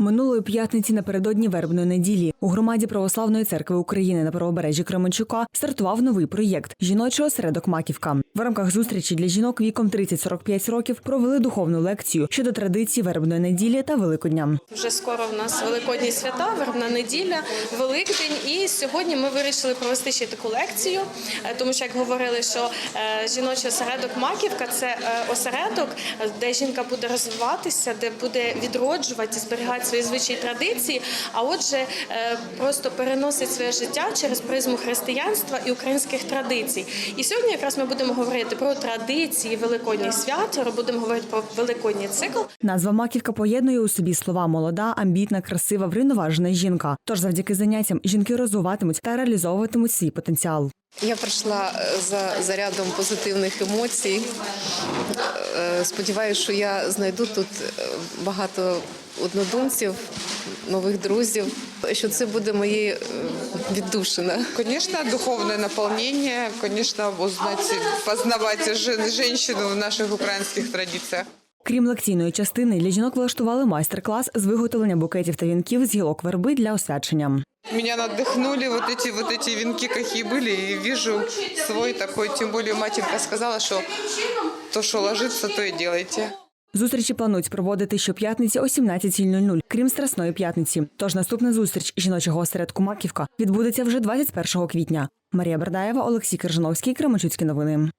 Минулої п'ятниці напередодні вербної неділі у громаді Православної церкви України на правобережжі Кременчука стартував новий проєкт Жіночий осередок Маківка. В рамках зустрічі для жінок віком 30-45 років провели духовну лекцію щодо традицій вербної неділі та Великодня. Вже скоро в нас великодні свята, вербна неділя, Великдень. І сьогодні ми вирішили провести ще таку лекцію, е, тому що як говорили, що е, жіночий осередок Маківка це е, осередок, де жінка буде розвиватися, де буде відроджувати, зберігати свої звичаї традиції. А отже, просто переносить своє життя через призму християнства і українських традицій. І сьогодні якраз ми будемо говорити про традиції Великодніх свят, будемо говорити про великодній цикл. Назва Маківка поєднує у собі слова молода, амбітна, красива, врівноважена жінка. Тож завдяки заняттям жінки розвиватимуть та реалізовуватимуть свій потенціал. Я прийшла е, за зарядом позитивних емоцій. Е, Сподіваюся, що я знайду тут е, багато однодумців, нових друзів. Що це буде моє віддушина. Конечно, духовное наполнение, конечно, узнать, познавать жен- женщину в наших украинских традициях. Крім лекційної частини, для жінок влаштували майстер-клас з виготовлення букетів та вінків з гілок верби для освячення. Меня надыхнули вот эти вот эти венки, какие были, и вижу свой такой, тем более матенька сказала, что то, что ложится, то и делайте. Зустрічі планують проводити щоп'ятниці о 17.00, крім Страсної п'ятниці. Тож наступна зустріч жіночого осередку Маківка відбудеться вже 21 квітня. Марія Бердаєва, Олексій Кержановський, Кременчуцькі новини.